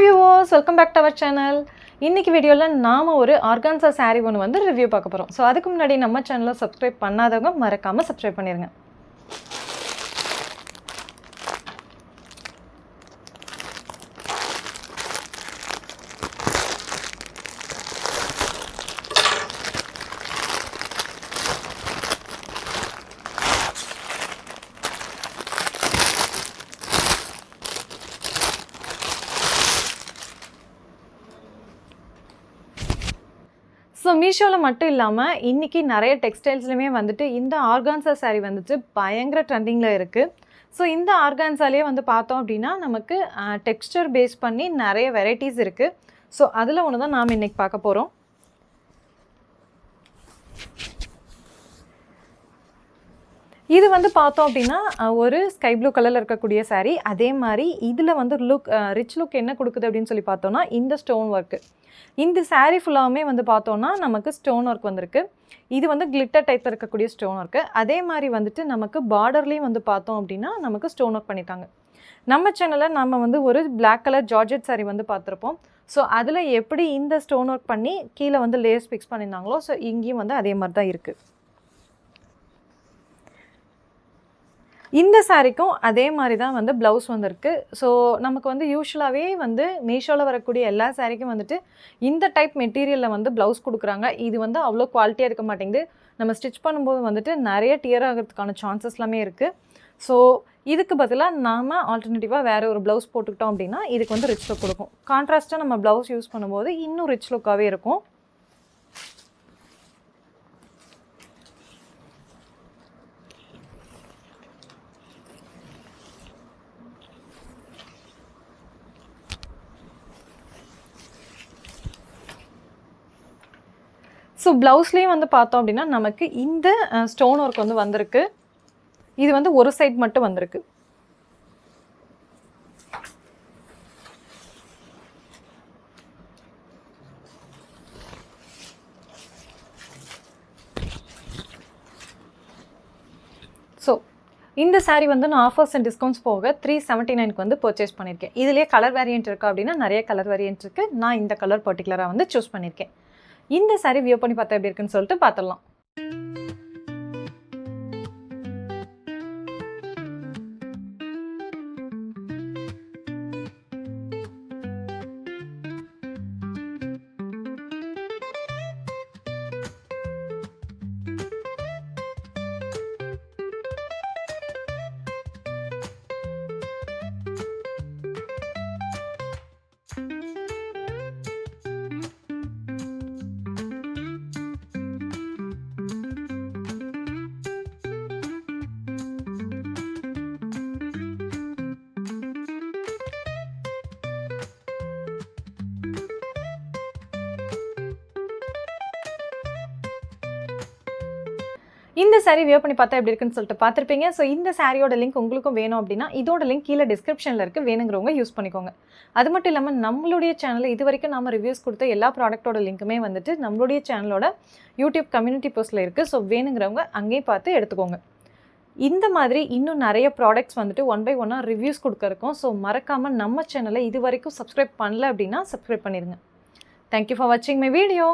Hi viewers welcome back to our channel இன்றைக்கி வீடியோவில் நாம் ஒரு ஆர்கான்சா saree ஒன்று வந்து ரிவ்யூ பார்க்க போகிறோம் ஸோ அதுக்கு முன்னாடி நம்ம சேனலை சப்ஸ்கிரைப் பண்ணாதவங்க மறக்காமல் சப்ஸ்கிரைப் பண்ணிடுங்க ஸோ மீஷோவில் மட்டும் இல்லாமல் இன்றைக்கி நிறைய டெக்ஸ்டைல்ஸ்லையுமே வந்துட்டு இந்த ஆர்கான்சா சாரீ வந்துட்டு பயங்கர ட்ரெண்டிங்கில் இருக்குது ஸோ இந்த ஆர்கான்சாலேயே வந்து பார்த்தோம் அப்படின்னா நமக்கு டெக்ஸ்டர் பேஸ் பண்ணி நிறைய வெரைட்டிஸ் இருக்குது ஸோ அதில் ஒன்று தான் நாம் இன்றைக்கி பார்க்க போகிறோம் இது வந்து பார்த்தோம் அப்படின்னா ஒரு ஸ்கை ப்ளூ கலரில் இருக்கக்கூடிய சாரீ அதே மாதிரி இதில் வந்து லுக் ரிச் லுக் என்ன கொடுக்குது அப்படின்னு சொல்லி பார்த்தோம்னா இந்த ஸ்டோன் ஒர்க்கு இந்த சாரீ ஃபுல்லாகவுமே வந்து பார்த்தோம்னா நமக்கு ஸ்டோன் ஒர்க் வந்திருக்கு. இது வந்து கிளிட்டர் டைப்பில் இருக்கக்கூடிய ஸ்டோன் ஒர்க்கு அதே மாதிரி வந்துட்டு நமக்கு பார்டர்லேயும் வந்து பார்த்தோம் அப்படின்னா நமக்கு ஸ்டோன் ஒர்க் பண்ணிட்டாங்க. நம்ம சேனலில் நம்ம வந்து ஒரு பிளாக் கலர் ஜார்ஜெட் சாரீ வந்து பார்த்துருப்போம். ஸோ அதில் எப்படி இந்த ஸ்டோன் ஒர்க் பண்ணி கீழே வந்து லேயர்ஸ் ஃபிக்ஸ் பண்ணியிருந்தாங்களோ ஸோ இங்கேயும் வந்து அதே மாதிரி தான் இருக்குது இந்த சாரிக்கும் அதே மாதிரி தான் வந்து ப்ளவுஸ் வந்திருக்கு. ஸோ நமக்கு வந்து யூஸ்வலாகவே வந்து மீஷோவில் வரக்கூடிய எல்லா சாரிக்கும் வந்துட்டு இந்த டைப் மெட்டீரியலில் வந்து ப்ளவுஸ் கொடுக்குறாங்க. இது வந்து அவ்வளோ குவாலிட்டியாக இருக்க மாட்டேங்குது. நம்ம ஸ்டிச் பண்ணும்போது வந்துட்டு நிறைய டியர் ஆகிறதுக்கான சான்சஸ் எல்லாமே இருக்குது ஸோ இதுக்கு பதிலாக நாம் ஆல்டர்னேட்டிவாக வேறு ஒரு ப்ளவுஸ் போட்டுக்கிட்டோம் அப்படின்னா இதுக்கு வந்து ரிச் லுக் கொடுக்கும். கான்ட்ராஸ்ட்டாக நம்ம ப்ளவுஸ் யூஸ் பண்ணும்போது இன்னும் ரிச் லுக்காகவே இருக்கும். ஸோ ப்ளவுஸ்லேயும் வந்து பார்த்தோம் அப்படின்னா நமக்கு இந்த ஸ்டோன் ஒர்க் வந்து வந்திருக்கு. இது வந்து ஒரு சைட் மட்டும் வந்திருக்கு. ஸோ இந்த சாரீ வந்து நான் ஆஃபர்ஸ் அண்ட் டிஸ்கவுண்ட்ஸ் போக த்ரீ செவன்ட்டி நைனுக்கு வந்து பர்ச்சேஸ் பண்ணியிருக்கேன் இதுலேயே கலர் வேரியன்ட் இருக்குது அப்படின்னா நிறைய கலர் வேரியன்ட் இருக்குது நான் இந்த கலர் பர்டிகுலராக வந்து சூஸ் பண்ணியிருக்கேன் இந்த சாரி வியூ பண்ணி பார்த்தா எப்படி இருக்குன்னு சொல்லிட்டு பார்த்துடலாம். இந்த saree வியர் பண்ணி பார்த்தா எப்படி இருக்குன்னு சொல்லிட்டு பார்த்துருப்பீங்க. ஸோ இந்த சாரியோட லிங்க் உங்களுக்கும் வேணும் அப்படின்னா இதோட லிங்க் கீழே டிஸ்கிரிப்ஷனில் இருக்குது வேணுங்கிறவங்க யூஸ் பண்ணிக்கோங்க. அது மட்டும் இல்லாமல் நம்மளுடைய சேனலில் இது வரைக்கும் நம்ம ரிவ்யூஸ் கொடுத்த எல்லா ப்ராடக்ட்டோட லிங்க்குமே வந்துட்டு நம்மளுடைய சேனலோட யூடியூப் கம்யூனிட்டி போஸ்ட்டில் இருக்குது ஸோ வேணுங்கிறவங்க அங்கேயும் பார்த்து எடுத்துக்கோங்க. இந்த மாதிரி இன்னும் நிறைய ப்ராடக்ட்ஸ் வந்துட்டு ஒன் பை ஒன்னாக ரிவ்யூஸ் கொடுக்கறக்கும். இருக்கோம் ஸோ மறக்காமல் நம்ம சேனலை இது வரைக்கும் சப்ஸ்கிரைப் பண்ணல அப்படின்னா சப்ஸ்கிரைப் பண்ணிடுங்க தேங்க்யூ ஃபார் வாட்சிங் மை வீடியோ